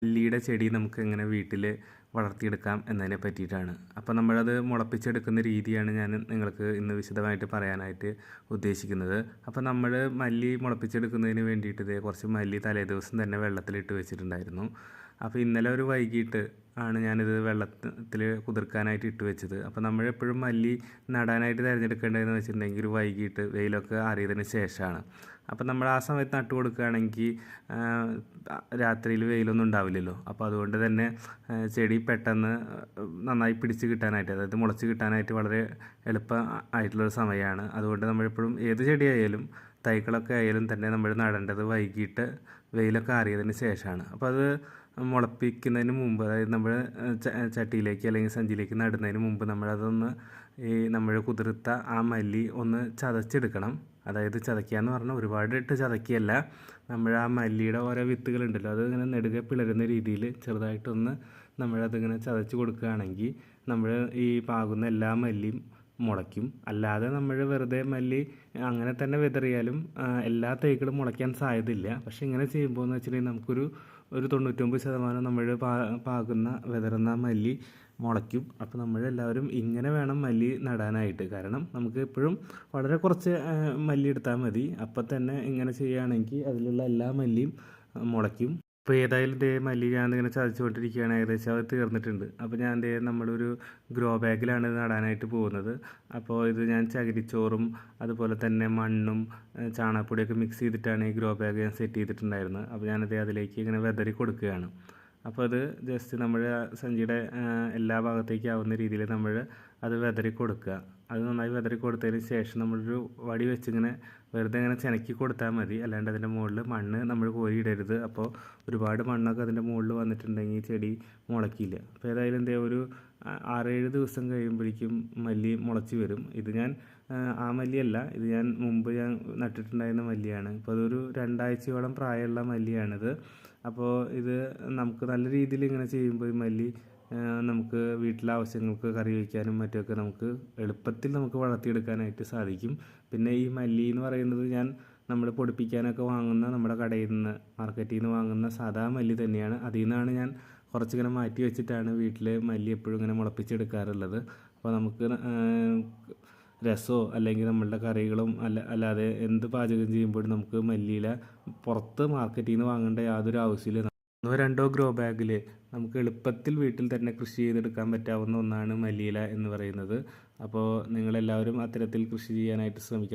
leader മല്ലിയുടെ ചെടി നമുക്ക് എങ്ങനെ വീട്ടിൽ വളർത്തിയെടുക്കാം എന്നതിനെ പറ്റിയിട്ടാണ്. അപ്പോൾ നമ്മളത് മുളപ്പിച്ചെടുക്കുന്ന രീതിയാണ് ഞാൻ നിങ്ങൾക്ക് ഇന്ന് വിശദമായിട്ട് പറയാനായിട്ട് ഉദ്ദേശിക്കുന്നത്. അപ്പോൾ നമ്മൾ മല്ലി മുളപ്പിച്ചെടുക്കുന്നതിന് വേണ്ടിയിട്ട് കുറച്ച് മല്ലി തലേദിവസം തന്നെ വെള്ളത്തിലിട്ട് വെച്ചിട്ടുണ്ടായിരുന്നു. അപ്പോൾ ഇന്നലെ ഒരു വൈകിട്ട് ആണ് ഞാനിത് വെള്ളത്തിൽ കുതിർക്കാനായിട്ട് ഇട്ട് വെച്ചത്. അപ്പോൾ നമ്മളെപ്പോഴും മല്ലി നടാനായിട്ട് തിരഞ്ഞെടുക്കേണ്ടതെന്ന് വെച്ചിട്ടുണ്ടെങ്കിൽ ഒരു വൈകിട്ട് വെയിലൊക്കെ അറിയതിന് ശേഷമാണ്. അപ്പോൾ നമ്മൾ ആ സമയത്ത് നട്ടു കൊടുക്കുകയാണെങ്കിൽ രാത്രിയിൽ വെയിലൊന്നും ഉണ്ടാവില്ലല്ലോ. അപ്പോൾ അതുകൊണ്ട് തന്നെ ചെടി പെട്ടെന്ന് നന്നായി പിടിച്ച് കിട്ടാനായിട്ട് അതായത് മുളച്ച് കിട്ടാനായിട്ട് വളരെ എളുപ്പം ആയിട്ടുള്ളൊരു സമയമാണ് അതുകൊണ്ട് നമ്മളെപ്പോഴും ഏത് ചെടിയായാലും തൈകളൊക്കെ ആയാലും തന്നെ നമ്മൾ നടേണ്ടത് വൈകിട്ട് വെയിലൊക്കെ ആറിയതിന് ശേഷമാണ്. അപ്പോൾ അത് മുളപ്പിക്കുന്നതിന് മുമ്പ് അതായത് നമ്മൾ ചട്ടിയിലേക്ക് അല്ലെങ്കിൽ സഞ്ചിയിലേക്ക് നടുന്നതിന് മുമ്പ് നമ്മളതൊന്ന് ഈ നമ്മൾ കുതിർത്ത ആ മല്ലി ഒന്ന് ചതച്ചെടുക്കണം. അതായത് ചതയ്ക്കുക എന്ന് പറഞ്ഞാൽ ഒരുപാട് ഇട്ട് ചതക്കിയല്ല നമ്മൾ ആ മല്ലിയുടെ ഓരോ വിത്തുകളുണ്ടല്ലോ അത് ഇങ്ങനെ നെടുകെ പിളരുന്ന രീതിയിൽ ചെറുതായിട്ടൊന്ന് നമ്മളതിങ്ങനെ ചതച്ച് കൊടുക്കുകയാണെങ്കിൽ നമ്മൾ ഈ പാകുന്ന എല്ലാ മല്ലിയും മുളയ്ക്കും. അല്ലാതെ നമ്മൾ വെറുതെ മല്ലി അങ്ങനെ തന്നെ വിതറിയാലും എല്ലാ തൈകളും മുളയ്ക്കാൻ സാധ്യതയില്ല. പക്ഷേ ഇങ്ങനെ ചെയ്യുമ്പോൾ എന്ന് വെച്ചിട്ടുണ്ടെങ്കിൽ നമുക്കൊരു ഒരു തൊണ്ണൂറ്റൊമ്പത് ശതമാനം നമ്മൾ പാ പാകുന്ന വിതറുന്ന മല്ലി മുളയ്ക്കും. അപ്പോൾ നമ്മളെല്ലാവരും ഇങ്ങനെ വേണം മല്ലി നടാനായിട്ട്. കാരണം നമുക്ക് എപ്പോഴും വളരെ കുറച്ച് മല്ലി എടുത്താൽ മതി. അപ്പം തന്നെ ഇങ്ങനെ ചെയ്യുകയാണെങ്കിൽ അതിലുള്ള എല്ലാ മല്ലിയും മുളയ്ക്കും. അപ്പോൾ ഏതായാലും ഇതേ മല്ലി ഞാൻ ഇങ്ങനെ ചതച്ചുകൊണ്ടിരിക്കുകയാണ് ഏകദേശം അത് തീർന്നിട്ടുണ്ട്. അപ്പോൾ ഞാൻ ദേ നമ്മളൊരു ഗ്രോ ബാഗിലാണ് നടാനായിട്ട് പോകുന്നത്. അപ്പോൾ ഇത് ഞാൻ ചകിരിച്ചോറും അതുപോലെ തന്നെ മണ്ണും ചാണകപ്പൊടിയൊക്കെ മിക്സ് ചെയ്തിട്ടാണ് ഈ ഗ്രോ ബാഗ് ഞാൻ സെറ്റ് ചെയ്തിട്ടുണ്ടായിരുന്നത്. അപ്പോൾ ഞാനത് അതിലേക്ക് ഇങ്ങനെ വെതറി കൊടുക്കുകയാണ്. അപ്പോൾ അത് ജസ്റ്റ് നമ്മൾ സഞ്ചിയുടെ എല്ലാ ഭാഗത്തേക്കും ആവുന്ന രീതിയിൽ നമ്മൾ അത് വെതറി കൊടുക്കുക. അത് നന്നായി വെതറി കൊടുത്തതിന് ശേഷം നമ്മളൊരു വടി വെച്ചിങ്ങനെ വെറുതെ ഇങ്ങനെ ചെനക്കി കൊടുത്താൽ മതി. അല്ലാണ്ട് അതിന്റെ മുകളിൽ മണ്ണ് നമ്മൾ കോരിയിടരുത്. അപ്പോൾ ഒരുപാട് മണ്ണൊക്കെ അതിന്റെ മുകളിൽ വന്നിട്ടുണ്ടെങ്കിൽ ചെടി മുളക്കില്ല അപ്പോൾ ഏതായാലും എന്താ ഒരു ആറേഴ് ദിവസം കഴിയുമ്പോഴേക്കും മല്ലി മുളച്ച് വരും. ഇത് ഞാൻ ആ മല്ലിയല്ല ഇത് ഞാൻ മുമ്പ് ഞാൻ നട്ടിട്ടുണ്ടായിരുന്ന മല്ലിയാണ്. അപ്പോൾ അതൊരു രണ്ടാഴ്ചയോളം പ്രായമുള്ള മല്ലിയാണിത്. അപ്പോൾ ഇത് നമുക്ക് നല്ല രീതിയിൽ ഇങ്ങനെ ചെയ്യുമ്പോൾ ഈ മല്ലി നമുക്ക് വീട്ടിലെ ആവശ്യങ്ങൾക്ക് കറി വയ്ക്കാനും മറ്റുമൊക്കെ നമുക്ക് എളുപ്പത്തിൽ നമുക്ക് വളർത്തിയെടുക്കാനായിട്ട് സാധിക്കും. പിന്നെ ഈ മല്ലി എന്ന് പറയുന്നത് ഞാൻ നമ്മൾ പൊടിപ്പിക്കാനൊക്കെ വാങ്ങുന്ന നമ്മുടെ കടയിൽ നിന്ന് മാർക്കറ്റിൽ നിന്ന് വാങ്ങുന്ന സാധാ മല്ലി തന്നെയാണ്. അതിൽ നിന്നാണ് ഞാൻ കുറച്ചിങ്ങനെ മാറ്റി വെച്ചിട്ടാണ് വീട്ടിൽ മല്ലി എപ്പോഴും ഇങ്ങനെ മുളപ്പിച്ചെടുക്കാറുള്ളത്. അപ്പോൾ നമുക്ക് രസമോ അല്ലെങ്കിൽ നമ്മളുടെ കറികളും അല്ല അല്ലാതെ എന്ത് പാചകം ചെയ്യുമ്പോഴും നമുക്ക് മല്ലിയില പുറത്ത് മാർക്കറ്റിൽ നിന്ന് വാങ്ങേണ്ട യാതൊരു ആവശ്യമില്ല. ഒന്നോ രണ്ടോ ഗ്രോ ബാഗിൽ നമുക്ക് എളുപ്പത്തിൽ വീട്ടിൽ തന്നെ കൃഷി ചെയ്തെടുക്കാൻ പറ്റാവുന്ന ഒന്നാണ് മല്ലിയില എന്ന് പറയുന്നത്. അപ്പോൾ നിങ്ങളെല്ലാവരും അത്തരത്തിൽ കൃഷി ചെയ്യാനായിട്ട് ശ്രമിക്കണം.